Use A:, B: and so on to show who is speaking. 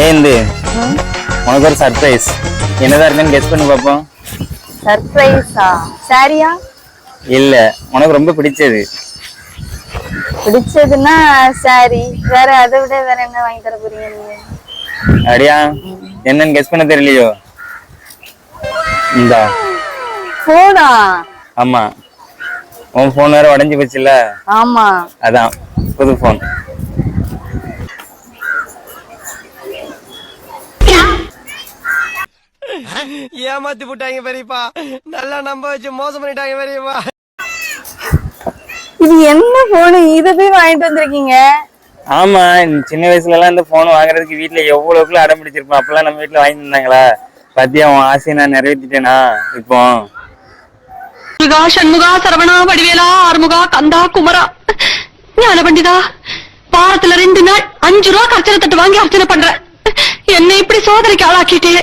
A: ஏந்து உனக்கு ஒரு சர்ப்ரைஸ் என்னதான் இருக்குன்னு கெஸ் பண்ணி பார்ப்போம்
B: சர்ப்ரைஸா சாரியா
A: இல்ல உனக்கு ரொம்ப பிடிச்சது.
B: பிடிச்சதுன்னா சாரி வேற அதை விட வேற என்ன வாங்கி தர போறீங்க நீங்க?
A: அப்படியா? என்னன்னு கெஸ் பண்ண தெரியலையோ? இந்தா.
B: போனா
A: ஆமா. உன் ஃபோன் வேற உடஞ்சி போச்சுல்ல?
B: ஆமா.
A: அதான் புது ஃபோன்
C: ஏமாத்தி போட்டாங்க பெரியப்பா. நல்லா நம்ப வச்சு மோசம் பண்ணிட்டாங்க பெரியப்பா.
B: இது என்ன போனு இத போய் வாங்கிட்டு வந்திருக்கீங்க?
A: ஆமா சின்ன வயசுல எல்லாம் இந்த போன் வாங்குறதுக்கு வீட்ல எவ்வளவுக்குள்ள அடம் பிடிச்சிருப்போம். அப்பெல்லாம் நம்ம வீட்ல வாங்கி தந்தாங்களா? பத்தியா உன் ஆசையை நான் நிறைவேற்றிட்டேனா இப்போ.
D: முருகா சண்முகா சரவணா வடிவேலா ஆறுமுகா கந்தா குமரா. ஞான பண்டிதா வாரத்துல ரெண்டு நாள் அஞ்சு ரூபா கர்ச்சனை தட்டு வாங்கி அர்ச்சனை பண்றேன். என்னை இப்படி சோதனைக்கு ஆளாக்கிட்டே.